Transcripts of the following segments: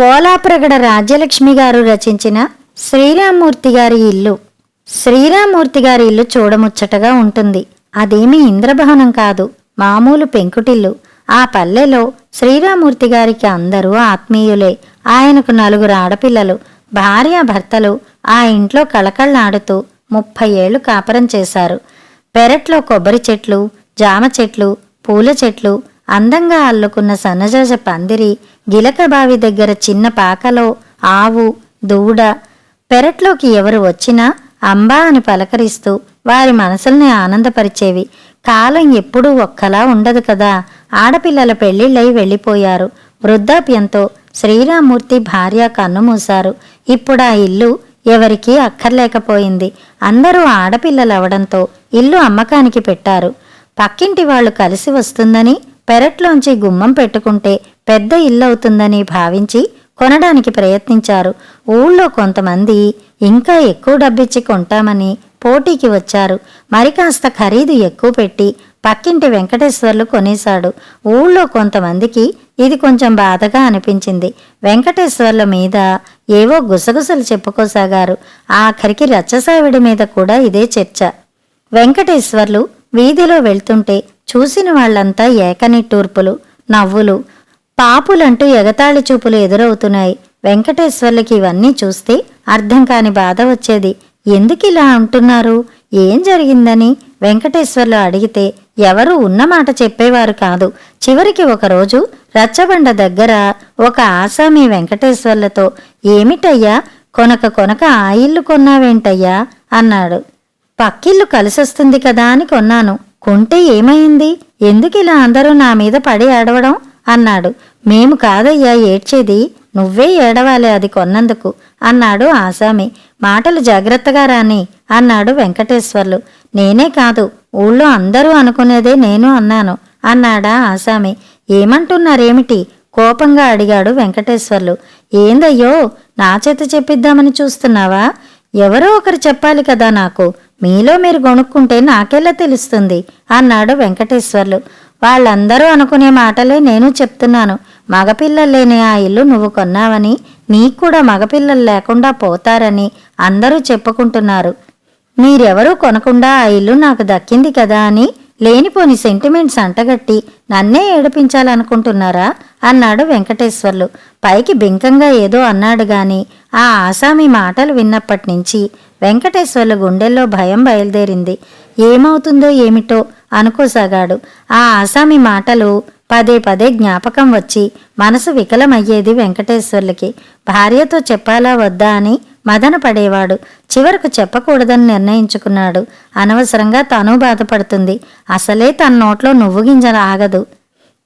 పోలాప్రగడ రాజ్యలక్ష్మి గారు రచించిన శ్రీరామూర్తి గారి ఇల్లు. శ్రీరామూర్తి గారి ఇల్లు చూడముచ్చటగా ఉంటుంది. అదేమీ ఇంద్రభవనం కాదు. మామూలు పెంకుటిల్లు. ఆ పల్లెలో శ్రీరామూర్తి గారికి అందరూ ఆత్మీయులే. ఆయనకు నలుగురు ఆడపిల్లలు భార్యాభర్తలు ఆ ఇంట్లో కళకళ్ళాడుతూ ముప్పై ఏళ్ళు కాపురం చేశారు. పెరట్లో కొబ్బరి చెట్లు జామ చెట్లు పూల చెట్లు అందంగా అల్లుకున్న సన్నజాజ పందిరి గిలక బావి దగ్గర చిన్న పాకలో ఆవు దూడ పెరట్లోకి ఎవరు వచ్చినా అంబా అని పలకరిస్తూ వారి మనసుల్ని ఆనందపరిచేవి. కాలం ఎప్పుడూ ఒక్కలా ఉండదు కదా. ఆడపిల్లల పెళ్ళిళ్ళై వెళ్ళిపోయారు. వృద్ధాప్యంతో శ్రీరామూర్తి భార్య కన్నుమూశారు ఇప్పుడు ఆ ఇల్లు ఎవరికీ అక్కర్లేకపోయింది. అందరూ ఆడపిల్లలవడంతో ఇల్లు అమ్మకానికి పెట్టారు. పక్కింటి వాళ్ళు కలిసి వస్తుందని పెరట్లోంచి గుమ్మం పెట్టుకుంటే పెద్ద ఇల్లు అవుతుందని భావించి కొనడానికి ప్రయత్నించారు. ఊళ్ళో కొంతమంది ఇంకా ఎక్కువ డబ్బిచ్చి కొంటామని పోటీకి వచ్చారు. మరి కాస్త ఖరీదు ఎక్కువ పెట్టి పక్కింటి వెంకటేశ్వర్లు కొనేశాడు. ఊళ్ళో కొంతమందికి ఇది కొంచెం బాధగా అనిపించింది. వెంకటేశ్వర్ల మీద ఏవో గుసగుసలు చెప్పుకోసాగారు. ఆఖరికి రచ్చసావిడి మీద కూడా ఇదే చర్చ. వెంకటేశ్వర్లు వీధిలో వెళ్తుంటే చూసిన వాళ్ళంతా ఏకనిట్టూర్పులు నవ్వులు. పాపులంటూ ఎగతాళి చూపులు ఎదురవుతున్నాయి. వెంకటేశ్వర్లకి ఇవన్నీ చూస్తే అర్థం కాని బాధ వచ్చేది. ఎందుకిలా అంటున్నారు? ఏం జరిగిందని? వెంకటేశ్వర్లు అడిగితే ఎవరూ ఉన్నమాట చెప్పేవారు కాదు. చివరికి ఒకరోజు రచ్చబండ దగ్గర ఒక ఆసామి వెంకటేశ్వర్లతో ఏమిటయ్యా? కొనక కొనక ఆ ఇల్లు కొన్నావేంటయ్యా? అన్నాడు. పక్కిల్లు కలిసొస్తుంది కదా అని కొన్నాను. కొంటే ఏమైంది? ఎందుకిలా అందరూ నా మీద పడి ఏడవడం? అన్నాడు. మేము కాదయ్యా ఏడ్చేది. నువ్వే ఏడవాలి అది కొన్నందుకు అన్నాడు ఆసామి. మాటలు జాగ్రత్తగా రాని అన్నాడు వెంకటేశ్వర్లు. నేనే కాదు ఊళ్ళో అందరూ అనుకునేదే నేను అన్నాను అన్నాడా ఆసామి. ఏమంటున్నారేమిటి? కోపంగా అడిగాడు వెంకటేశ్వర్లు. ఏందయ్యో నా చేత చెప్పిద్దామని చూస్తున్నావా? ఎవరో ఒకరు చెప్పాలి కదా నాకు. మీలో మీరు కొనుక్కుంటే నాకెలా తెలుస్తుంది? అన్నాడు వెంకటేశ్వర్లు. వాళ్ళందరూ అనుకునే మాటలే నేను చెప్తున్నాను. మగపిల్లలు లేని ఆ ఇల్లు నువ్వు కొన్నావని నీకు కూడా మగపిల్లలు లేకుండా పోతారని అందరూ చెప్పుకుంటున్నారు. మీరెవరూ కొనకుండా ఆ ఇల్లు నాకు దక్కింది కదా అని లేనిపోని సెంటిమెంట్స్ అంటగట్టి నన్నే ఏడిపించాలనుకుంటున్నారా? అన్నాడు వెంకటేశ్వర్లు. పైకి బింకంగా ఏదో అన్నాడు గాని ఆ ఆసామి మాటలు విన్నప్పటి నుంచి వెంకటేశ్వర్లు గుండెల్లో భయం బయలుదేరింది. ఏమవుతుందో ఏమిటో అనుకోసాగాడు. ఆ ఆసామి మాటలు పదే పదే జ్ఞాపకం వచ్చి మనసు వికలమయ్యేది వెంకటేశ్వర్లకి. భార్యతో చెప్పాలా వద్దా అని మదన పడేవాడు. చివరకు చెప్పకూడదని నిర్ణయించుకున్నాడు. అనవసరంగా తను బాధపడుతుంది. అసలే తన నోట్లో నువ్వు గింజలు ఆగదు.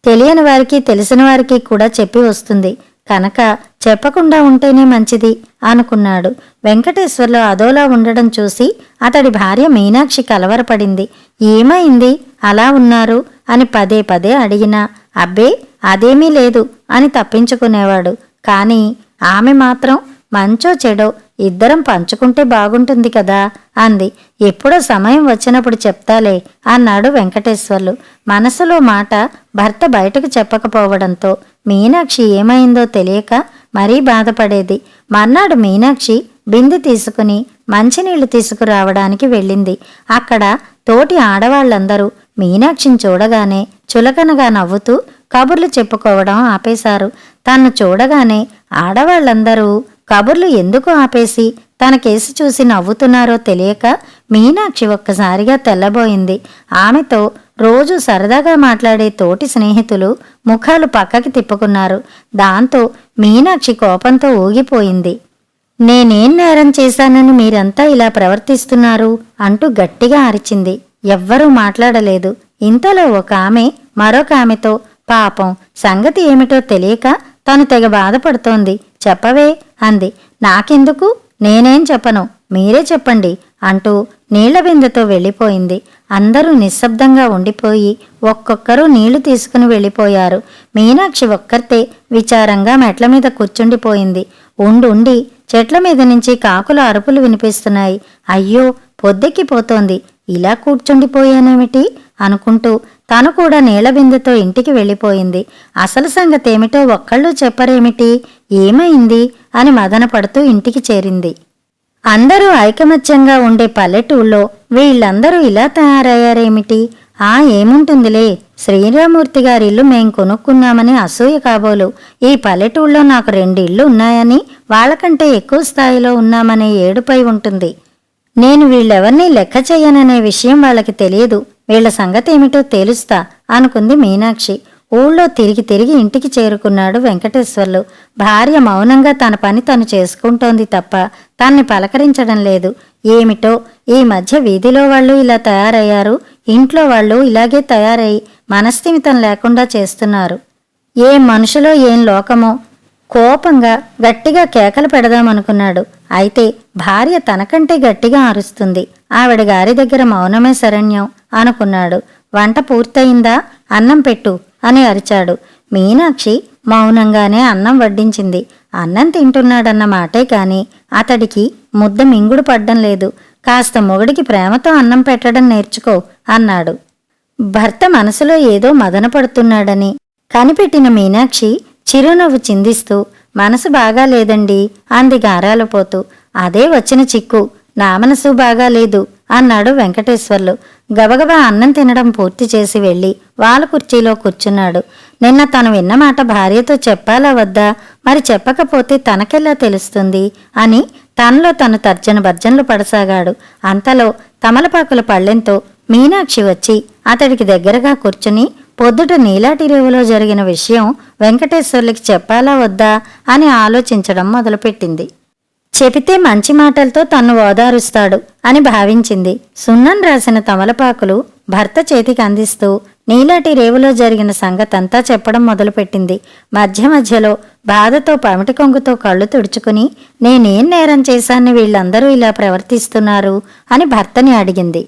తెలియని వారికి తెలిసిన వారికి కూడా చెప్పి వస్తుంది. కనుక చెప్పకుండా ఉంటేనే మంచిది అనుకున్నాడు. వెంకటేశ్వర్లు అదోలా ఉండడం చూసి అతడి భార్య మీనాక్షి కలవరపడింది. ఏమైంది? అలా ఉన్నారు? అని పదే పదే అడిగినా. అబ్బే అదేమీ లేదు అని తప్పించుకునేవాడు. కానీ ఆమె మాత్రం మంచో చెడో ఇద్దరం పంచుకుంటే బాగుంటుంది కదా? అంది. ఎప్పుడో సమయం వచ్చినప్పుడు చెప్తాలే అన్నాడు వెంకటేశ్వర్లు. మనసులో మాట భర్త బయటకు చెప్పకపోవడంతో. మీనాక్షి ఏమైందో తెలియక మరీ బాధపడేది. మర్నాడు మీనాక్షి బిందె తీసుకుని మంచినీళ్ళు తీసుకురావడానికి వెళ్ళింది. అక్కడ తోటి ఆడవాళ్ళందరూ మీనాక్షిని చూడగానే చులకనగా నవ్వుతూ కబుర్లు చెప్పుకోవడం ఆపేశారు. తన్ను చూడగానే ఆడవాళ్ళందరూ కబుర్లు ఎందుకు ఆపేసి తన కేసు చూసి నవ్వుతున్నారో తెలియక మీనాక్షి ఒక్కసారిగా తెల్లబోయింది. ఆమెతో రోజు సరదాగా మాట్లాడే తోటి స్నేహితులు ముఖాలు పక్కకి తిప్పుకున్నారు. దాంతో మీనాక్షి కోపంతో ఊగిపోయింది. నేనేం నేరం చేశానని మీరంతా ఇలా ప్రవర్తిస్తున్నారు? అంటూ గట్టిగా అరిచింది. ఎవ్వరూ మాట్లాడలేదు. ఇంతలో ఒక ఆమె మరొక ఆమెతో పాపం సంగతి ఏమిటో తెలియక తను తెగ బాధపడుతోంది. చెప్పవే అంది. నాకెందుకు? నేనేం చెప్పను. మీరే చెప్పండి అంటూ నీళ్ళ బిందెతో వెళ్ళిపోయింది. అందరూ నిశ్శబ్దంగా ఉండిపోయి ఒక్కొక్కరు నీళ్ళు తీసుకుని వెళ్ళిపోయారు. మీనాక్షి ఒక్కర్తే విచారంగా మెట్ల మీద కూర్చుండిపోయింది. ఉండుండి చెట్ల మీద నుంచి కాకుల అరుపులు వినిపిస్తున్నాయి. అయ్యో పొద్దెక్కిపోతోంది. ఇలా కూర్చుండిపోయానేమిటి? అనుకుంటూ తను కూడా నీళ్ళబిందెతో ఇంటికి వెళ్ళిపోయింది. అసలు సంగతేమిటో ఒక్కళ్ళు చెప్పరేమిటి? ఏమైంది? అని మదనపడుతూ ఇంటికి చేరింది. అందరూ ఐకమత్యంగా ఉండే పల్లెటూళ్ళో వీళ్ళందరూ ఇలా తయారయ్యారేమిటి? ఆ ఏముంటుందిలే? శ్రీరామూర్తి గారి ఇల్లు మేం కొనుక్కున్నామని అసూయ కాబోలు. ఈ పల్లెటూళ్ళలో నాకు రెండు ఇళ్ళు ఉన్నాయని వాళ్ళకంటే ఎక్కువ స్థాయిలో ఉన్నామనే ఏడుపై ఉంటుంది. నేను వీళ్ళెవర్నీ లెక్క చేయననే విషయం వాళ్ళకి తెలియదు. వీళ్ళ సంగతి ఏమిటో తెలుస్తా అనుకుంది మీనాక్షి. ఊళ్ళో తిరిగి తిరిగి ఇంటికి చేరుకున్నాడు వెంకటేశ్వర్లు. భార్య మౌనంగా తన పని తను చేసుకుంటోంది తప్ప తన్ని పలకరించడం లేదు. ఏమిటో? ఈ మధ్య వీధిలో వాళ్ళు ఇలా తయారయ్యారు. ఇంట్లో వాళ్ళు ఇలాగే తయారై మనస్థిమితం లేకుండా చేస్తున్నారు. ఏం మనుషులో ఏం లోకమో? కోపంగా గట్టిగా కేకలు పెడదామనుకున్నాడు. అయితే భార్య తనకంటే గట్టిగా అరుస్తుంది. ఆవిడ గారి దగ్గర మౌనమే శరణ్యం. అనుకున్నాడు. వంట పూర్తయిందా? అన్నం పెట్టు అని అరిచాడు. మీనాక్షి మౌనంగానే అన్నం వడ్డించింది. అన్నం తింటున్నాడన్న మాటే కాని అతడికి ముద్ద మింగుడు పడ్డం లేదు. కాస్త మొగుడికి ప్రేమతో అన్నం పెట్టడం నేర్చుకో అన్నాడు. భర్త మనసులో ఏదో మదనపడుతున్నాడని కనిపెట్టిన మీనాక్షి చిరునవ్వు చిందిస్తూ మనసు బాగా లేదండి అంది గారాలపోతూ అదే వచ్చిన చిక్కు. నా మనసు బాగా లేదు అన్నాడు వెంకటేశ్వర్లు. గబగబా అన్నం తినడం పూర్తి చేసి వెళ్ళి వాళ్ళ కుర్చీలో కూర్చున్నాడు. నిన్న తను విన్న మాట భార్యతో చెప్పాలా వద్దా? మరి చెప్పకపోతే తనకెలా తెలుస్తుంది అని తనలో తను తర్జన భర్జనలు పడసాగాడు. అంతలో తమలపాకుల పళ్ళెంతో మీనాక్షి వచ్చి అతడికి దగ్గరగా కూర్చుని పొద్దుట నీలాటి రేవులో జరిగిన విషయం వెంకటేశ్వర్లకి చెప్పాలా వద్దా? అని ఆలోచించడం మొదలుపెట్టింది. చెబితే మంచి మాటలతో తన్ను ఓదారుస్తాడు అని భావించింది. సున్నం రాసిన తమలపాకులు భర్త చేతికి అందిస్తూ నీలాటి రేవులో జరిగిన సంగతంతా చెప్పడం మొదలుపెట్టింది. మధ్య మధ్యలో బాధతో పమిటి కొంగుతో కళ్ళు తుడుచుకుని నేనేం నేరం చేశాన్ని వీళ్ళందరూ ఇలా ప్రవర్తిస్తున్నారు? అని భర్తని అడిగింది.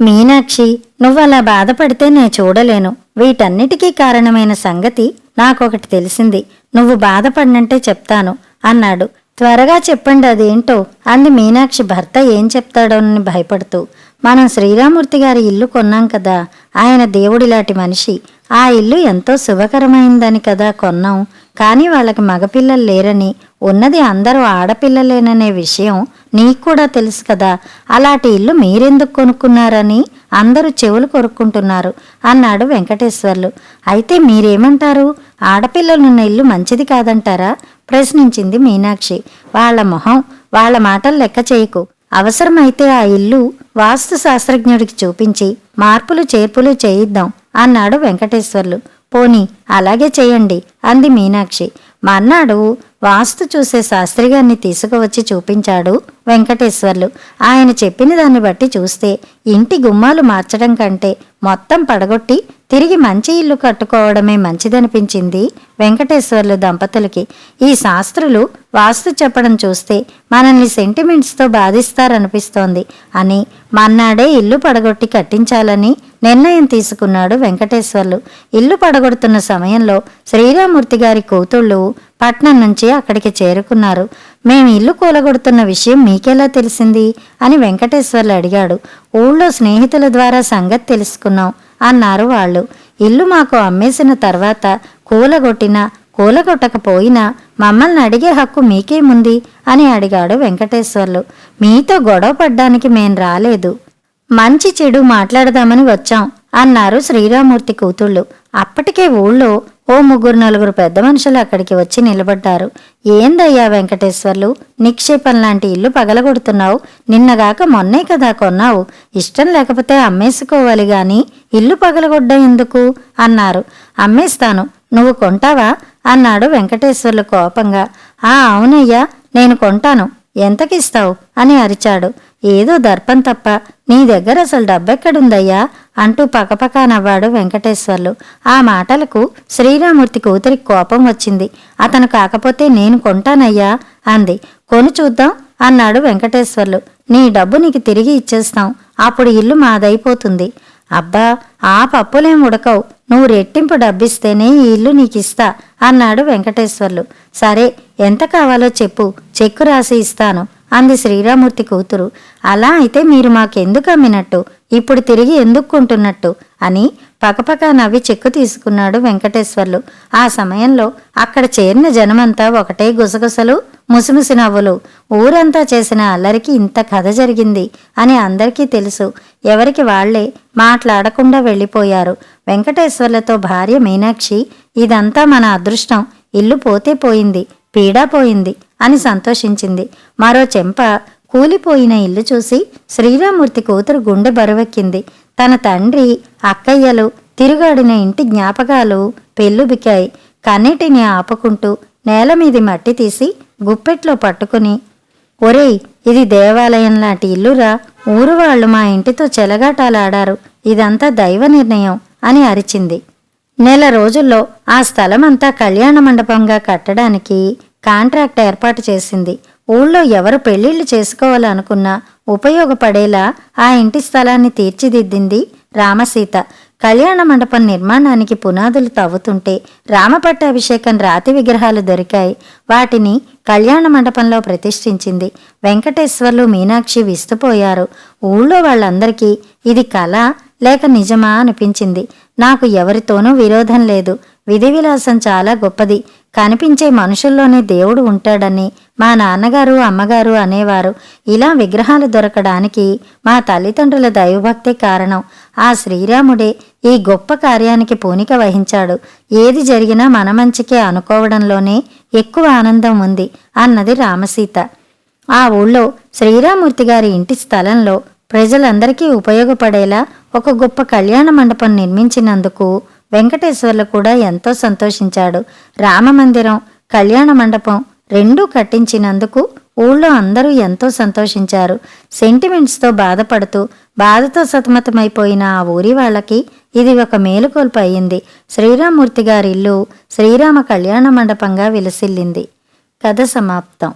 మీనాక్షి నువ్వలా బాధపడితే నే చూడలేను. వీటన్నిటికీ కారణమైన సంగతి నాకొకటి తెలిసింది. నువ్వు బాధపడినంటే చెప్తాను అన్నాడు. త్వరగా చెప్పండి అదేంటో. అంది మీనాక్షి భర్త ఏం చెప్తాడోనని భయపడుతూ. మనం శ్రీరామూర్తి గారి ఇల్లు కొన్నాం కదా. ఆయన దేవుడిలాంటి మనిషి. ఆ ఇల్లు ఎంతో శుభకరమైందని కదా కొన్నాం. కానీ వాళ్ళకి మగపిల్లలు లేరని ఉన్నది అందరూ ఆడపిల్లలేననే విషయం నీకు కూడా తెలుసు కదా. అలాంటి ఇల్లు మీరెందుకు కొనుక్కున్నారని అందరూ చెవులు కొరుక్కుంటున్నారు అన్నాడు వెంకటేశ్వర్లు. అయితే మీరేమంటారు? ఆడపిల్లలున్న ఇల్లు మంచిది కాదంటారా? ప్రశ్నించింది మీనాక్షి. వాళ్ళ మొహం వాళ్ళ మాటలు లెక్క చేయకు. అవసరమైతే ఆ ఇల్లు వాస్తు శాస్త్రజ్ఞుడికి చూపించి మార్పులు చేర్పులు చేయిద్దాం అన్నాడు వెంకటేశ్వర్లు. పోనీ అలాగే చేయండి అంది మీనాక్షి. మర్నాడు వాస్తు చూసే శాస్త్రిగారిని తీసుకువచ్చి చూపించాడు వెంకటేశ్వర్లు. ఆయన చెప్పిన దాన్ని బట్టి చూస్తే ఇంటి గుమ్మాలు మార్చడం కంటే మొత్తం పడగొట్టి తిరిగి మంచి ఇల్లు కట్టుకోవడమే మంచిదనిపించింది వెంకటేశ్వర్లు దంపతులకి. ఈ శాస్త్రులు వాస్తు చెప్పడం చూస్తే మనల్ని సెంటిమెంట్స్తో బాధిస్తారనిపిస్తోంది అని మన్నాడే ఇల్లు పడగొట్టి కట్టించాలని నిర్ణయం తీసుకున్నాడు వెంకటేశ్వర్లు. ఇల్లు పడగొడుతున్న సమయంలో శ్రీరామూర్తి గారి కూతుళ్ళు పట్నం నుంచి అక్కడికి చేరుకున్నారు. మేము ఇల్లు కూలగొడుతున్న విషయం మీకెలా తెలిసింది? అని వెంకటేశ్వర్లు అడిగాడు. ఊళ్ళో స్నేహితుల ద్వారా సంగతి తెలుసుకున్నాం. అన్నారు వాళ్ళు. ఇల్లు మాకు అమ్మేసిన తర్వాత కూలగొట్టినా కూలగొట్టకపోయినా మమ్మల్ని అడిగే హక్కు మీకేముంది అని అడిగాడు వెంకటేశ్వర్లు. మీతో గొడవ పడ్డానికి మేం రాలేదు. మంచి చెడు మాట్లాడదామని వచ్చాం అన్నారు శ్రీరామూర్తి కూతుళ్ళు. అప్పటికే ఊళ్ళో ఓ ముగ్గురు నలుగురు పెద్ద మనుషులు అక్కడికి వచ్చి నిలబడ్డారు. ఏందయ్యా వెంకటేశ్వర్లు నిక్షేపం లాంటి ఇల్లు పగలగొడుతున్నావు. నిన్నగాక మొన్నే కదా కొన్నావు. ఇష్టం లేకపోతే అమ్మేసుకోవాలి గాని ఇల్లు పగలగొడ్డం ఎందుకు? అన్నారు. అమ్మేస్తాను. నువ్వు కొంటావా? అన్నాడు వెంకటేశ్వర్లు కోపంగా. ఆ అవునయ్యా నేను కొంటాను. ఎంతకిస్తావు? అని అరిచాడు. ఏదో దర్పం తప్ప. నీ దగ్గర అసలు డబ్బెక్కడుందయ్యా? అంటూ పకపకా నవ్వాడు వెంకటేశ్వర్లు. ఆ మాటలకు శ్రీరామూర్తి కూతురికి కోపం వచ్చింది. అతను కాకపోతే నేను కొంటానయ్యా అంది. కొని చూద్దాం అన్నాడు వెంకటేశ్వర్లు. నీ డబ్బు నీకు తిరిగి ఇచ్చేస్తాం. అప్పుడు ఇల్లు మాదైపోతుంది. అబ్బా ఆ పప్పులేం ఉడకవు. నువ్వు రెట్టింపు డబ్బిస్తేనే ఈ ఇల్లు నీకిస్తా అన్నాడు వెంకటేశ్వర్లు. సరే ఎంత కావాలో చెప్పు చెక్కు రాసి ఇస్తాను అంది శ్రీరామూర్తి కూతురు. అలా అయితే మీరు మాకెందుకు అమ్మినట్టు? ఇప్పుడు తిరిగి ఎందుకు కొంటున్నట్టు? అని పకపక నవ్వి చెక్కు తీసుకున్నాడు వెంకటేశ్వర్లు. ఆ సమయంలో అక్కడ చేరిన జనమంతా ఒకటే గుసగుసలు ముసిముసి నవ్వులు. ఊరంతా చేసిన అల్లరికి ఇంత కథ జరిగింది అని అందరికీ తెలుసు. ఎవరికి వాళ్ళే మాట్లాడకుండా వెళ్ళిపోయారు. వెంకటేశ్వర్లతో భార్య మీనాక్షి ఇదంతా మన అదృష్టం. ఇల్లు పోతే పోయింది. పీడా పోయింది అని సంతోషించింది. మరో చెంప కూలిపోయిన ఇల్లు చూసి శ్రీరామూర్తి కూతురు గుండె బరువెక్కింది. తన తండ్రి అక్కయ్యలు తిరుగాడిన ఇంటి జ్ఞాపకాలు పెళ్ళుబికాయి. కన్నిటిని ఆపుకుంటూ నేల మీది మట్టి తీసి గుప్పెట్లో పట్టుకుని ఒరేయ్ ఇది దేవాలయం లాంటి ఇల్లురా. ఊరు వాళ్ళు మా ఇంటితో చెలగాటాలాడారు. ఇదంతా దైవ నిర్ణయం అని అరిచింది. నెల రోజుల్లో ఆ స్థలమంతా కళ్యాణ మండపంగా కట్టడానికి కాంట్రాక్ట్ ఏర్పాటు చేసింది. ఊళ్ళో ఎవరు పెళ్ళిళ్ళు చేసుకోవాలనుకున్నా ఉపయోగపడేలా ఆ ఇంటి స్థలాన్ని తీర్చిదిద్దింది రామసీత కళ్యాణ మండపం నిర్మాణానికి పునాదులు తవ్వుతుంటే రామపట్టాభిషేకం రాతి విగ్రహాలు దొరికాయి. వాటిని కళ్యాణ మండపంలో ప్రతిష్ఠించింది వెంకటేశ్వర్లు మీనాక్షి విస్తుపోయారు ఊళ్ళో వాళ్ళందరికీ ఇది కళ లేక నిజమా అనిపించింది. నాకు ఎవరితోనూ విరోధం లేదు. విధి విలాసం చాలా గొప్పది. కనిపించే మనుషుల్లోనే దేవుడు ఉంటాడని మా నాన్నగారు అమ్మగారు అనేవారు. ఇలా విగ్రహాలు దొరకడానికి మా తల్లిదండ్రుల దైవభక్తే కారణం. ఆ శ్రీరాముడే ఈ గొప్ప కార్యానికి పూనిక వహించాడు. ఏది జరిగినా మన మంచికే అనుకోవడంలోనే ఎక్కువ ఆనందం ఉంది అన్నది రామసీత. ఆ ఊళ్ళో శ్రీరామూర్తి గారి ఇంటి స్థలంలో ప్రజలందరికీ ఉపయోగపడేలా ఒక గొప్ప కళ్యాణ మండపం నిర్మించినందుకు వెంకటేశ్వర్లు కూడా ఎంతో సంతోషించాడు. రామమందిరం కళ్యాణ మండపం రెండూ కట్టించినందుకు ఊళ్ళో అందరూ ఎంతో సంతోషించారు. సెంటిమెంట్స్తో బాధపడుతూ బాధతో సతమతమైపోయిన ఆ ఊరి వాళ్ళకి ఇది ఒక మేలుకొల్పు అయింది శ్రీరామూర్తి గారి ఇల్లు శ్రీరామ కళ్యాణ మండపంగా విలసిల్లింది. కథ సమాప్తం.